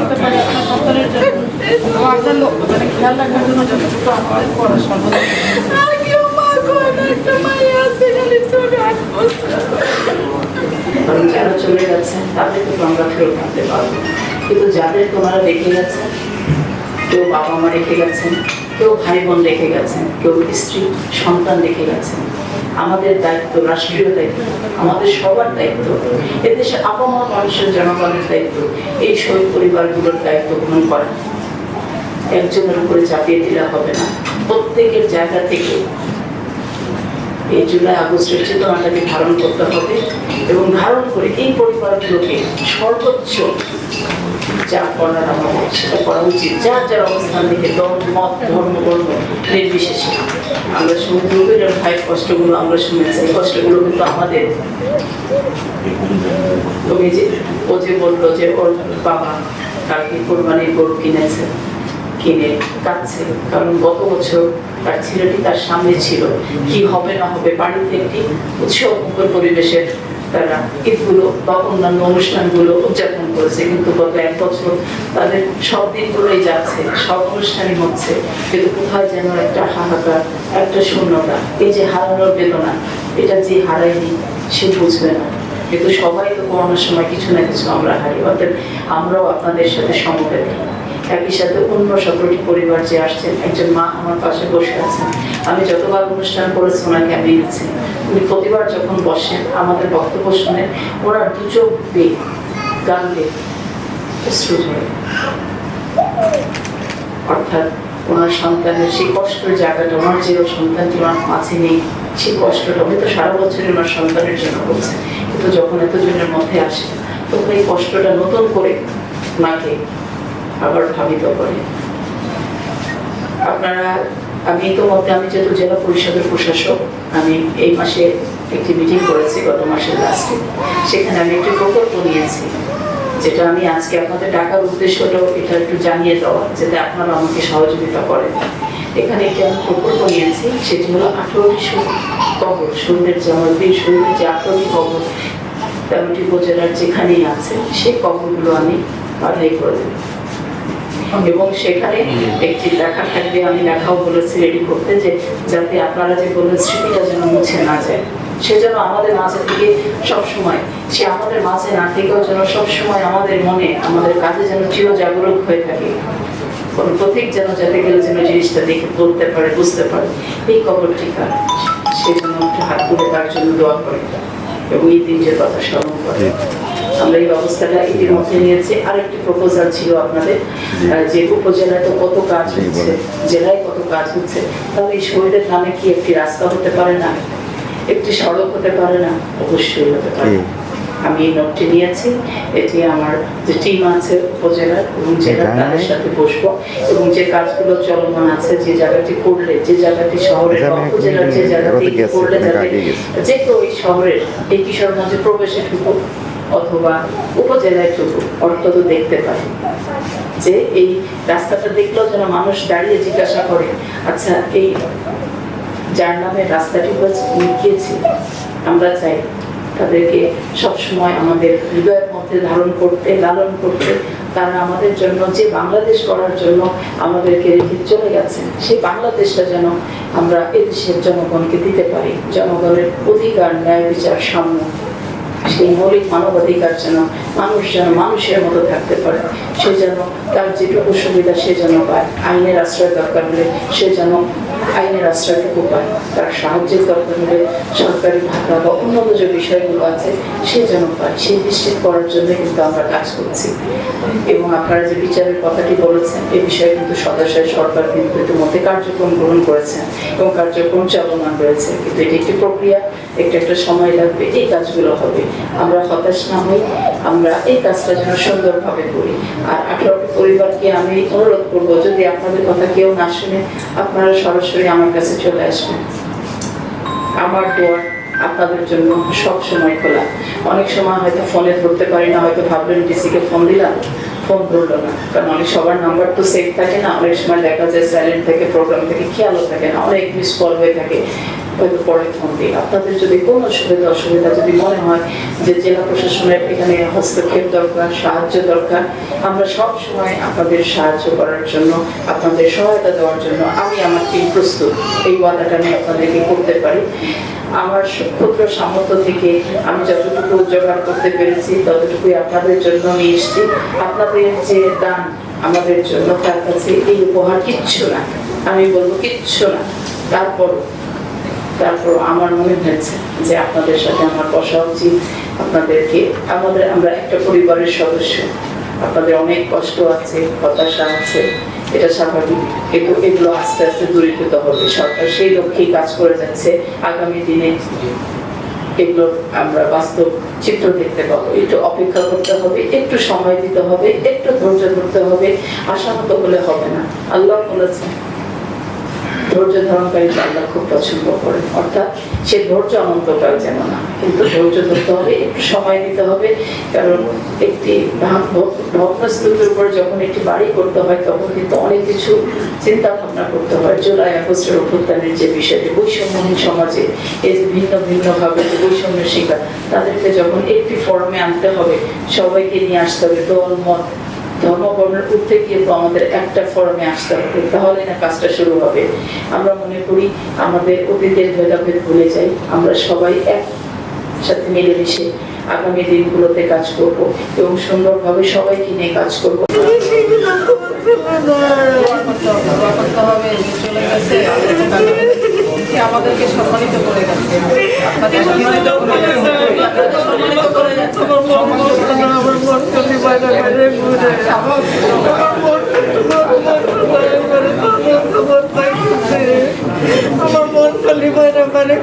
করতে পারি আপনার সন্তানের জন্য। এবং আপনার মানে খেয়াল রাখার জন্য যতটুকু আমাদের করা সর্বদা আর কেউ মা করে না একটা মাই আছে খালি চলে আট বছর কিন্তু যারা চলে গেছেন তাদেরকে তো আমরা ফেরত আনতে পারব কিন্তু যাদের তোমরা রেখে গেছেন কেউ বাবা মা রেখে গেছেন, কেউ ভাই বোন রেখে গেছেন, কেউ স্ত্রী, সন্তান রেখে গেছেন। আমাদের দায়িত্ব, রাষ্ট্রীয় দায়িত্ব, আমাদের সবার দায়িত্ব। এদেশে আপামর মানুষের জনগণের দায়িত্ব, এই শহীদ পরিবারগুলোর দায়িত্ব গ্রহণ করা। একজনের উপরে চাপিয়ে দিলে হবে না। প্রত্যেকের জায়গা থেকে এই জুলাই আগস্টের চেতনাটাকে ধারণ করতে হবে এবং ধারণ করে এই পরিবারগুলোকে সর্বোচ্চ যা করার আমাদের সেটা করা উচিত। যার যার অবস্থান থেকে দল, মত, ধর্ম, বর্ণ নির্বিশেষে। আমরা ভাইয়ের কষ্টগুলো আমরা কষ্টগুলো কিন্তু আমাদের। তুমি যে, ও যে বলল যে ওর বাবা কালকে কোরবানির গরু কিনেছে, কিনে কাঁদছে। কারণ গত বছর তার ছেলেটি তার সামনে ছিল। কি হবে না হবে বাড়িতে একটি উৎসব পরিবেশের তারা ঈদগুলো বা অন্যান্য অনুষ্ঠানগুলো উদযাপন করেছে। কিন্তু গত এক বছর তাদের সব দিনগুলোই যাচ্ছে, সব অনুষ্ঠানই হচ্ছে। কিন্তু যেন একটা হাহাকার, একটা শূন্যতা, এই যে হারানোর বেদনা, এটা যে হারায়নি সে বুঝবে না। কিন্তু সবাই তো করোনার সময় কিছু না কিছু আমরা হারি। অর্থাৎ আমরাও আপনাদের সাথে সমবেত। একই সাথে অন্য সকলটি পরিবার যে আসছেন, একজন মা আমার পাশে বসে আছেন। আমি যতবার অনুষ্ঠান করেছি, ওনাকে আমি উনি প্রতিবার যখন বসেন, আমাদের বক্তব্য শুনে, ওনার দু চোখ বেয়ে গান বেয়ে অর্থাৎ ওনার সন্তানের সেই কষ্টের জায়গাটা, ওনার যে সন্তানটি ওনার মাঝে নেই, সেই কষ্টটা, হয়তো সারা বছরই ওনার সন্তানের জন্য করছে কিন্তু যখন এতজনের মধ্যে আসে, তখন এই কষ্টটা নতুন করে ওনাকে আবার ভাবিত করে। আপনারা আমি ইতিমধ্যে, আমি যেহেতু জেলা পরিষদের প্রশাসক, আমি এই মাসে একটি মিটিং করেছি গত মাসের লাস্টে সেখানে আমি একটি প্রকল্প নিয়েছি, যেটা আমি আজকে আপনাদের ডাকার উদ্দেশ্যটাও এটা একটু জানিয়ে দেওয়া, যাতে আপনারা আমাকে সহযোগিতা করেন। এখানে একটি আমি প্রকল্প নিয়েছি, সেটি হলো আঠারোটি কবর শহীদের যে আমার বীর যে আঠারোটি কবর, তেরোটি উপজেলার যেখানেই আছে, সেই কবরগুলো আমি বাধাই করে দেবো। এবং সেখানে একটি লেখা থাকবে, আমি লেখাও বলেছি রেডি করতে যে যাতে আপনারা যে বললেন স্মৃতিটা যেন মুছে না যায়। সে যেন আমাদের মাঝে থেকে সব সময় সে আমাদের মাঝে না থেকেও যেন সব সময় আমাদের মনে, আমাদের কাছে যেন চির জাগরুক হয়ে থাকে। কোন প্রতীক যেন যাতে গেলে যেন জিনিসটা দেখে বলতে পারে, বুঝতে পারে। এই কবরটি কার সে যেন একটু হাত তুলে তার জন্য দোয়া করে। এবং এই দিনটির কথা স্মরণ করে। আমরা এই ব্যবস্থাটা ইতিমধ্যে নিয়েছি। আরেকটি প্রপোজাল ছিল আপনাদের যে উপজেলায় তো কত কাজ হচ্ছে জেলায় কত কাজ হচ্ছে তাহলে এই শহীদের নামে কি একটি রাস্তা হতে পারে না? একটি সড়ক হতে পারে না? অবশ্যই হতে পারে। আমি এই নোটটি নিয়েছি। এটি আমার যে টিম আছে উপজেলার এবং জেলার তাদের সাথে বসবো। এবং যে কাজগুলো চলমান আছে যে জায়গাটি করলে যে জায়গাটি শহরের বা উপজেলার যে জায়গাটি করলে যাতে যে কেউ এই শহরের এই কিশোরগঞ্জে প্রবেশে ঢুকুক। অথবা উপজেলায় ঢুকুক অন্তত দেখতে পারে যে এই রাস্তাটা দেখলেও যেন মানুষ দাঁড়িয়ে জিজ্ঞাসা করে আচ্ছা এই যার নামে রাস্তাটি ছিলেন? আমরা চাই তাদেরকে সবসময় আমাদের হৃদয়ের মধ্যে ধারণ করতে, লালন করতে, তারা আমাদের জন্য, যে বাংলাদেশ করার জন্য আমাদেরকে রেখে চলে গেছেন, সেই বাংলাদেশটা যেন আমরা এদেশের জনগণকে দিতে পারি, জনগণের অধিকার, ন্যায় বিচার সাম্য সেই মৌলিক মানবাধিকার যেন মানুষ যেন মানুষের মতো থাকতে পারে, সে যেন তার যেটুকু সুবিধা সে যেন পায়। আইনের আশ্রয় দরকার হলে সে যেন আইনের আশ্রয়টুকু পায়। তার সাহায্যের দরকার হলে সরকারি ভাতা বা অন্যান্য যে বিষয়গুলো আছে, সে যেন পায়। সেই নিশ্চিত করার জন্য কিন্তু আমরা কাজ করছি। এবং আপনারা যে বিচারের কথাটি বলেছেন, এ বিষয়ে কিন্তু সদস্যের সরকার কিন্তু ইতিমধ্যে কার্যক্রম গ্রহণ করেছেন এবং কার্যক্রম চলমান রয়েছে। কিন্তু এটি একটি প্রক্রিয়া একটু একটা সময় লাগবে, এই কাজগুলো হবে। আমরা হতাশ না হই আমরা এই কাজটা যেন সুন্দরভাবে করি। আর আঠারোটি পরিবারকে আমি অনুরোধ করব, যদি আপনাদের কথা কেউ না শুনে, আপনারা সরাসরি আমার কাছে চলে আসবেন। আমার দোয়ার আপনাদের জন্য সব সময় খোলা। অনেক সময় হয়তো ফোনে ধরতে পারি না, হয়তো ভাবলেন ডিসিকে ফোন দিলাম। ফোন ধরলো না কারণ অনেক সবার নাম্বার তো সেভ থাকে না, অনেক সময় দেখা যায় থেকে প্রোগ্রাম থেকে খেয়ালও থাকে না, অনেক মিস কল হয়ে থাকে, হয়তো পরে ফোন দিই। আপনাদের যদি কোনো সুবিধা, অসুবিধা যদি মনে হয় যে জেলা প্রশাসনের এখানে হস্তক্ষেপ দরকার, সাহায্য দরকার, আমরা সব সময় আপনাদের সাহায্য করার জন্য, আপনাদের সহায়তা দেওয়ার জন্য আমি আমার টিম প্রস্তুত। এই ওয়াদাটা আমি আপনাদেরকে করতে পারি। আমার ক্ষুদ্র সামর্থ্য থেকে আমি যতটুকু জোগাড় করতে পেরেছি, ততটুকুই আপনাদের জন্য নিয়ে এসেছি। আপনাদের দান আমাদের জন্য, তার কাছে এই উপহার কিচ্ছু না আমি বলব কিচ্ছু না। তারপর তারপর আমার মনে হয়েছে যে আপনাদের সাথে আমার বসা উচিত। আপনাদেরকে, আমাদের, আমরা একটা পরিবারের সদস্য। আপনাদের অনেক কষ্ট আছে, হতাশা আছে। এটা স্বাভাবিক। কিন্তু এগুলো আস্তে আস্তে দূরীভূত হবে। সরকার সেই লক্ষ্যেই কাজ করে যাচ্ছে আগামী দিনে। এগুলো আমরা বাস্তব চিত্র দেখতে পাবো। একটু অপেক্ষা একটু সময় দিতে হবে, একটু ধৈর্য ধরতে হবে, আশা মতো হলে হবে না। আল্লাহ বলেছেন ধৈর্য ধারণকারী আল্লাহ খুব পছন্দ করেন। অর্থাৎ সে ধৈর্য অনন্তকাল যেন না, কিন্তু ধৈর্য ধরতে হবে, একটু সময় দিতে হবে। কারণ একটি ভগ্নস্তূপের উপর যখন একটি বাড়ি করতে হয়, তখন কিন্তু অনেক কিছু চিন্তা ভাবনা করতে হয়। জুলাই, আগস্টের অভ্যুত্থানের যে বিষয়টি, বৈষম্যহীন সমাজে এই যে ভিন্ন ভিন্ন ভাবে যে বৈষম্যের শিকার, তাদেরকে যখন একটি ফর্মে আনতে হবে, সবাইকে নিয়ে আসতে হবে, দল, মত ধর্ম বর্ণের উঠতে গিয়ে তো আমাদের একটা ফর্মে আসতে হবে তাহলে না কাজটা শুরু হবে। আমরা মনে করি আমাদের অতীতের ভেদাভেদ ভুলে যাই আমরা সবাই এক সাথে মিলেমিশে আগামী দিনগুলোতে কাজ করব এবং সুন্দরভাবে সবাইকে নিয়ে কাজ করব। করতে হবে, চলে গেছে, সে আমাদেরকে সম্মানিত করে গেছে আপনাদের সম্মানিত করে গেছে সম্মানিত করে গেছে আমার মন মন খালি বাইরে বাইরে মন মন খালি বাইরে বাইরে